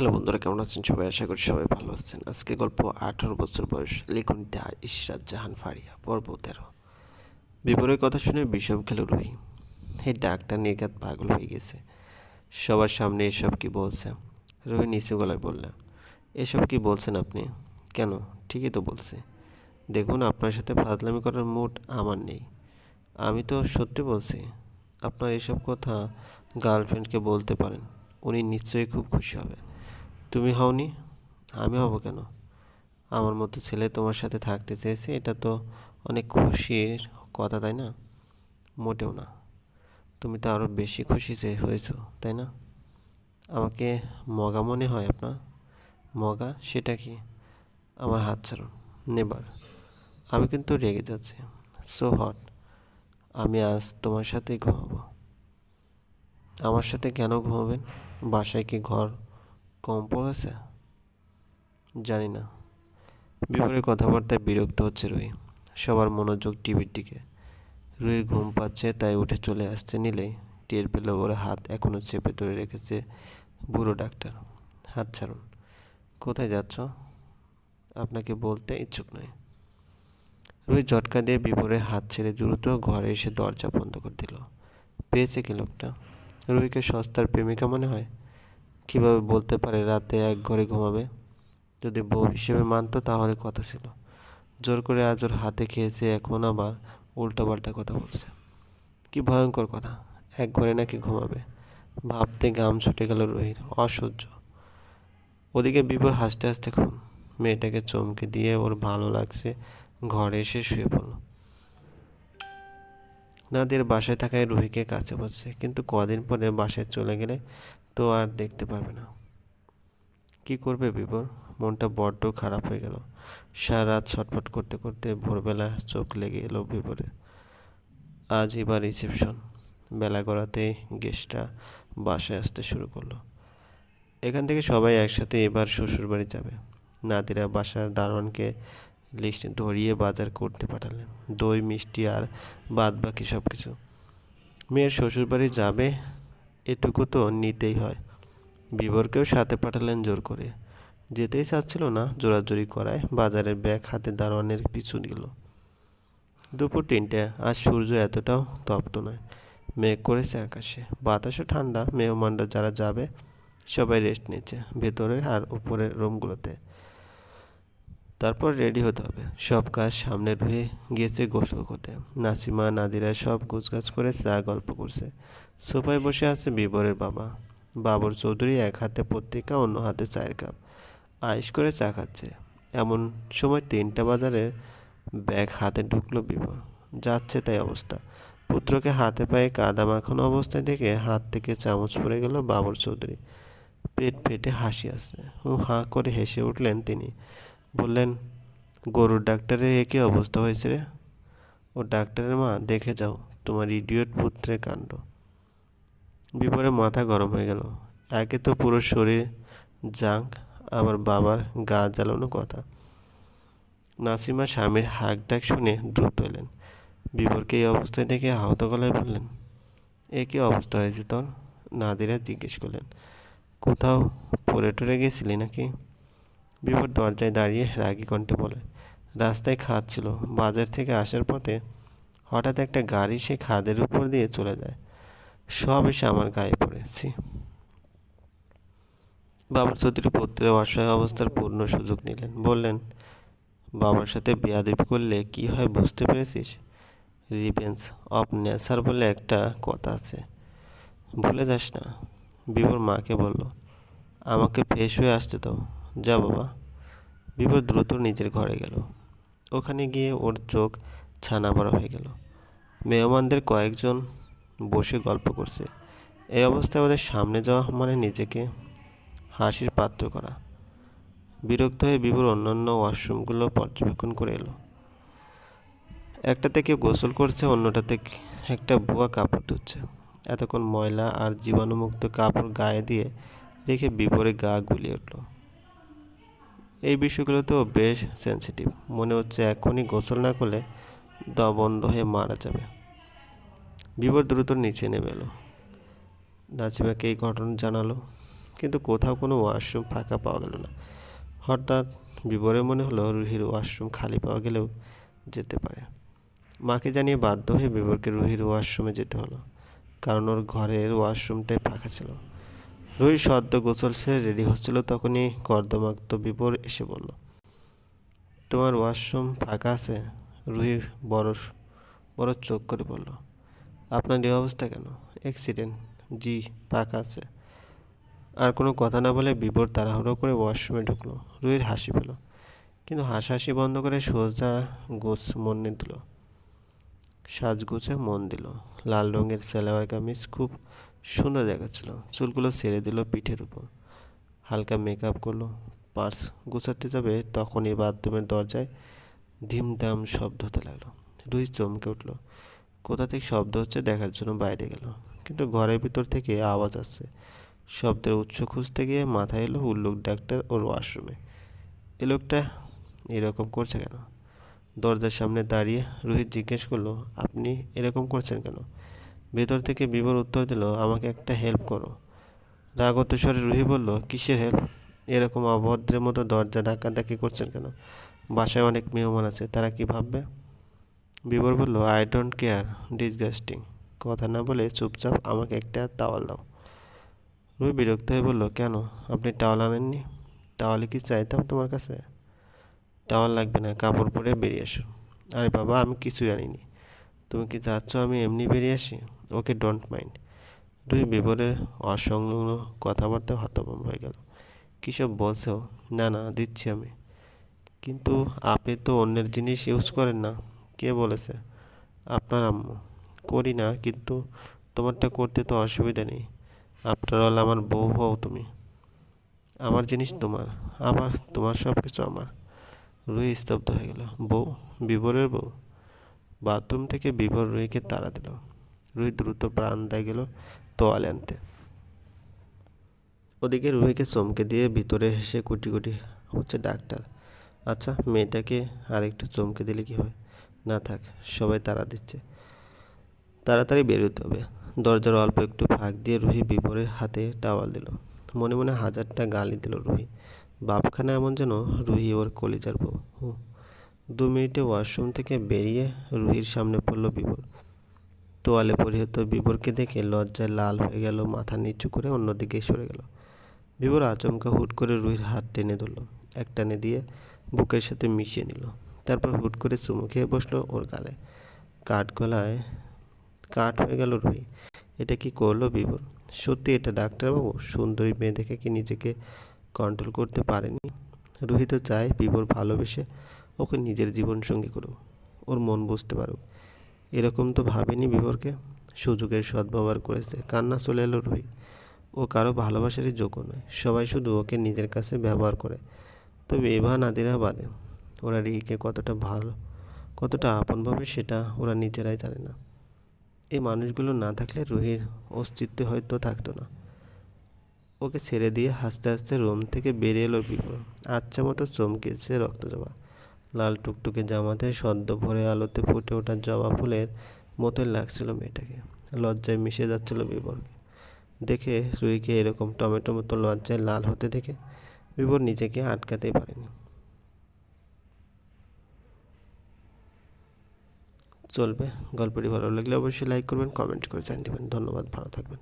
Hello বন্ধুরা, কেমন আছেন? সবাই আশা করি সবাই ভালো আছেন। আজকে গল্প আঠারো বছর বয়স লিখনিতে ইশরাত জাহান ফারিয়া, পর্ব তেরো। বিপরের কথা শুনে বিষম খেল রুহি। এই ডাকটা নির্ঘাত পাগল হয়ে গেছে। সবার সামনে এসব কি বলছে? রুহি নিচু গলায় বলল, এসব কি বলছেন আপনি? কেন? ঠিকই তো বলছে। দেখুন, আপনার সাথে ফাজলামি করার মুড আমার নেই। আমি তো সত্যি বলছি, আপনার এসব কথা গার্লফ্রেন্ডকে বলতে পারেন। উনি নিশ্চয়ই খুব খুশি হবে। তুমি হওনি? আমি হব কেন? আমার মতো ছেলে তোমার সাথে থাকতে চেয়েছে, এটা তো অনেক খুশির কথা, তাই না? মোটেও না। তুমি তো আরও বেশি খুশি যে হয়েছো, তাই না? আমাকে মগা মনে হয় আপনার? মগা? সেটা কি? আমার হাত ছাড়ুন। নেবার। আমি কিন্তু রেগে যাচ্ছি। So hot. আমি আজ তোমার সাথেই ঘুমাবো। আমার সাথে কেন ঘুমাবেন? বাসায় কি ঘর কম পড়েছে জানি না। বিপরীত কথাবার্তায় বিরক্ত হচ্ছে রুই সবার মনোযোগ টিভির দিকে। রুইর ঘুম পাচ্ছে, তাই উঠে চলে আসছে নিলেই টের পেল ওর হাত এখনও চেপে ধরে রেখেছে বুড়ো ডাক্তার। হাত ছাড়ুন। কোথায় যাচ্ছ? আপনাকে বলতে ইচ্ছুক নয় রুই ঝটকা দিয়ে বিপরে হাত ছেড়ে দ্রুত ঘরে এসে দরজা বন্ধ করে দিল। পেয়েছে কি লোকটা? রুহিকে সস্তার প্রেমিকা মনে হয়? কীভাবে বলতে পারে রাতে এক ঘরে ঘুমাবে? যদি বউ হিসেবে মানতো তাহলে কথা ছিল। জোর করে আজ ওর হাতে খেয়েছে, এখন আবার উল্টোপাল্টা কথা বলছে। কি ভয়ঙ্কর কথা, এক ঘরে নাকি ঘুমাবে? ভাবতে গাম ছুটে গেল রোহির, অসহ্য। ওদিকে বিপর হাসতে হাসতে খুন। মেয়েটাকে চমকে দিয়ে ওর ভালো লাগছে, ঘরে এসে শুয়ে পড়ল। নাদের বাসায় থাকায় রুহিকে কাছে বসছে, কিন্তু কদিন পরে বাসায় চলে গেলে তো আর দেখতে পারবে না। কি করবে বিবর মনটা বড্ড খারাপ হয়ে গেল। সারা রাত ছটফট করতে করতে ভোরবেলা চোখ লেগে এলো বিবরে আজ এবার রিসেপশন। বেলা গড়াতে গেস্টটা বাসায় আসতে শুরু করল। এখান থেকে সবাই একসাথে এবার শ্বশুরবাড়ি যাবে। নাদিরা বাসার দারোয়ানকে লিস্ট ধরিয়ে বাজার করতে পাঠালেন। দই, মিষ্টি আর বাদ বাকি সব কিছু মেয়ের শ্বশুরবাড়ি যাবে এটুকু তো নিতেই হয়। বিবরকেও সাথে পাঠালেন জোর করে। যেতেই চাচ্ছিল না, জোরাজোরি করায় বাজারের ব্যাগ হাতে দারোয়ানের পিছু দিল দুপুর তিনটে, আজ সূর্য এতটাও তপ্ত নয়। মেঘ করেছে আকাশে। বাতাসও ঠান্ডা, মেহমানরা যারা যাবে সবাই রেস্ট নিচ্ছে। ভেতরের আর উপরের রুমগুলোতে তারপর রেডি হতে হবে। সব কাজ সামনে রুহে গিয়েছে গোসল করতে। নাসিমা, নাদিরা সব গুছগাছ করে চা, গল্প করছে। সোফায় বসে আছে বিবরের বাবা। বাবর চৌধুরী এক হাতে পত্রিকা, অন্য হাতে চায়ের কাপ। আয়েস করে চা খাচ্ছে। এমন সময় তিনটা বাজারের ব্যাগ হাতে ঢুকলো বিবর। যাচ্ছে তাই অবস্থা। পুত্রকে হাতে পায়ে কাদা মাখানো অবস্থায় দেখে হাত থেকে চামচ পড়ে গেল বাবর চৌধুরী। পেট ফেটে হাসি আসছে। ও হাঁ করে হেসে উঠলেন তিনি। বললেন, গরুর ডাক্তারের একই অবস্থা হয়েছে রে? ও ডাক্তারের মা, দেখে যাও, তোমার ইডিয়ট পুত্রের কাণ্ড। বিপরে মাথা গরম হয়ে গেল। একে তো পুরো শরীর জাঙ্ক, আবার বাবার গা জ্বালানো কথা। নাসিমা স্বামীর হাক ডাক শুনে দ্রুত এলেন। বিপরকে এই অবস্থায় দেখে আহত গলায় বললেন, এ কী অবস্থা হয়েছে তোর? নাদিরা জিজ্ঞেস করলেন, কোথাও পরে টরে গেছিলি নাকি? বিপর দরজায় দাঁড়িয়ে রাগি কণ্ঠে বলে, রাস্তায় খাদ ছিল। বাজার থেকে আসার পথে হঠাৎ একটা গাড়ি সে খাদের উপর দিয়ে চলে যায়। সব এসে আমার গায়ে পড়েছি। বাবার চৌধুরী পুত্রের অসহায় অবস্থার পূর্ণ সুযোগ নিলেন। বললেন, বাবার সাথে বেয়াদবি করলে কি হয় বুঝতে পেরেছিস? রিভেন্স অফ নেচার বলে একটা কথা আছে। ভুলে যাস না। বিবর মাকে বলল, আমাকে ফ্রেশ হয়ে আসতে দাও। যা বাবা। বিপদ দ্রুত নিজের ঘরে গেল। ওখানে গিয়ে ওর চোখ ছানা পড়া হয়ে গেল। মেহমানদের কয়েকজন বসে গল্প করছে। এই অবস্থায় ওদের সামনে যাওয়া মানে নিজেকে হাসির পাত্র করা। বিরক্ত হয়ে বিভোর অন্যান্য ওয়াশরুমগুলো পর্যবেক্ষণ করে এলো। একটাতে কেউ গোসল করছে, অন্যটাতে একটা বুয়া কাপড় ধুচ্ছে। এতক্ষণ ময়লা আর জীবাণুমুক্ত কাপড় গায়ে দিয়ে রেখে বিপরে গা গুলিয়ে উঠল। এই বিষয়গুলো তো বেশ সেন্সিটিভ মনে হচ্ছে এখনই গোসল না করলে দম বন্ধ হয়ে মারা যাবে। বিপর দ্রুত নিচে নেমে এলো। নাচিমাকে এই ঘটনা জানালো, কিন্তু কোথাও কোনো ওয়াশরুম ফাঁকা পাওয়া গেল না। হঠাৎ বিবরে মনে হলো রুহির ওয়াশরুম খালি পাওয়া গেলেও যেতে পারে। মাকে জানিয়ে বাধ্য হয়ে বিবরকে রুহির ওয়াশরুমে যেতে হলো, কারণ ওর ঘরের ওয়াশরুমটাই ফাঁকা ছিল। রুহি সদ্য গোসল সেরে রেডি হচ্ছিল, তখনই কর্দমাক্ত বিবর এসে বলল, তোমার ওয়াশরুম ফাঁকা আছে? রুহি বড় বড় চোখ করে বলল, আপনার এই অবস্থা কেন? অ্যাক্সিডেন্ট। জি, ফাঁকা আছে। আর কোনো কথা না বলে বিবর তাড়াহুড়ো করে ওয়াশরুমে ঢুকলো। রুহির হাসি পেল, কিন্তু হাসাহাসি বন্ধ করে সোজা গোছ মনে দিল। সাজগোছে মন দিল। লাল রঙের সালোয়ার কামিজ খুব সুন্দর দেখাচ্ছিল। চুলগুলো ছেড়ে দিল পিঠের উপর। হালকা মেকআপ করল। পার্স গুছাতে যাবে তখনই বাথরুমের দরজায় ধিমধাম শব্দ হতে লাগল। রুহি চমকে উঠল। কোথা থেকে শব্দ হচ্ছে দেখার জন্য বাইরে গেল। কিন্তু ঘরের ভিতর থেকে আওয়াজ আসছে। শব্দের উৎস খুঁজতে গিয়ে মাথায় এলো উল্লুক ডাক্তার ওর ওয়াশরুমে। এ লোকটা এরকম করছে কেন? দরজার সামনে দাঁড়িয়ে রোহিত জিজ্ঞেস করল, আপনি এরকম করছেন কেন? ভেতর থেকে বিবর উত্তর দিল, আমাকে একটা হেল্প করো। রাগত স্বরে রুহি বলল, কিসের হেল্প এরকম অভদ্রের মতো দরজা ধাক্কাধাক্কি করছেন কেন? বাসায় অনেক মেহমান আছে, তারা কি ভাববে? বিবর বলল আই ডোন্ট কেয়ার ডিসগাস্টিং কথা না বলে চুপচাপ আমাকে একটা তাওয়াল দাও। রুহি বিরক্ত হয়ে বলল, কেন? আপনি টাওয়াল আনেননি? তাহলে কি চাইতাম তোমার কাছে? টাওয়াল লাগবে না, কাপড় পরে বেরিয়ে এসো আরে বাবা, আমি কিছুই আনিনি তুমি কি চাচ্ছ আমি এমনি বেরিয়ে আসি? ওকে ডোন্ট মাইন্ড দুই বিবরের অসংলগ্ন কথাবার্তা হতভম্ব হয়ে গেল। কী সব বলছো? না না, দিচ্ছি আমি। কিন্তু আপনি তো অন্যের জিনিস ইউজ করেন না। কে বলেছে? আপনার আম্মু। করি না, কিন্তু তোমারটা করতে তো অসুবিধা নেই। আফটার অল আমার বউ হও তুমি। আমার জিনিস তোমার। আমার, তোমার সব কিছু আমার। রুহি স্তব্ধ হয়ে গেল। বউ বিবরের বউ। বাথরুম থেকে বিবর রুহিকে তাড়া দিল। রুহি দ্রুত প্রাণ দেয় গেল তোয়ালে আনতে। ওদিকে রুহিকে চমকে দিয়ে ভিতরে হেসে কুটি কুটি হচ্ছে ডাক্তার। আচ্ছা মেয়েটাকে আরেকটু চমকে দিলে কি হয়? না থাক, সবাই তাড়া দিচ্ছে। তাড়াতাড়ি বেরোতে হবে। দরজার অল্প একটু ফাঁক দিয়ে রুহি বিপরের হাতে টাওয়াল দিল। মনে মনে হাজারটা গালি দিল রুহি বাপখানা এমন যেন রুহি ওর কলিজার বউ। হু, দু মিনিটে ওয়াশরুম থেকে বেরিয়ে রুহির সামনে পড়ল বিবর তোয়ালে পরিহিত বিবরকে দেখে লজ্জায় লাল হয়ে গেল, মাথা নিচু করে অন্যদিকে সরে গেল। বিবর আচমকা হুট করে রুহির হাত টেনে ধরল এক টানে দিয়ে বুকের সাথে মিশিয়ে নিল। তারপর হুট করে চুমু খেয়ে বসল ওর গালে। কাঠ গলায় কাঠ হয়ে গেল রুহি। এটা কি করল বিবর সত্যি এটা ডাক্তারবাবু? সুন্দরী মেয়ে দেখে কি নিজেকে কন্ট্রোল করতে পারেনি। রুহি তো চায় বিবর ভালোবেসে ওকে নিজের জীবনসঙ্গী করুক। ওর মন বুঝতে পারুক। এরকম তো ভাবেনি বিবরকে সুযোগের সদ্ব্যবহার করেছে। কান্না চলে এলো রুহি ও কারও ভালোবাসারই যোগ্য নয়। সবাই শুধু ওকে নিজের কাছে ব্যবহার করে। তবে এভা নাদিরা বাদে। ওরা রিহিকে কতটা ভালো, কতটা আপনভাবে সেটা ওরা নিজেরাই জানে না। এই মানুষগুলো না থাকলে রুহির অস্তিত্ব হয়তো থাকতো না। ওকে ছেড়ে দিয়ে হাসতে হাসতে রুম থেকে বেরিয়ে এলো বিপর আচ্ছা মতো চমকেছে রক্ত জবা। লাল টুকটুকে জামাতে সদ্য ভরে আলোতে ফুটে ওঠা জবা ফুলের মতোই লাগছিল মেয়েটাকে। লজ্জায় মিশে যাচ্ছিল বিবরকে দেখে রুইকে এরকম টমেটো মতো লজ্জায় লাল হতে দেখে বিবর নিজেকে আটকাতেই পারেনি। চলবে। গল্পটি ভালো লাগলে অবশ্যই লাইক করবেন কমেন্ট করে জানিয়ে দেবেন। ধন্যবাদ, ভালো থাকবেন।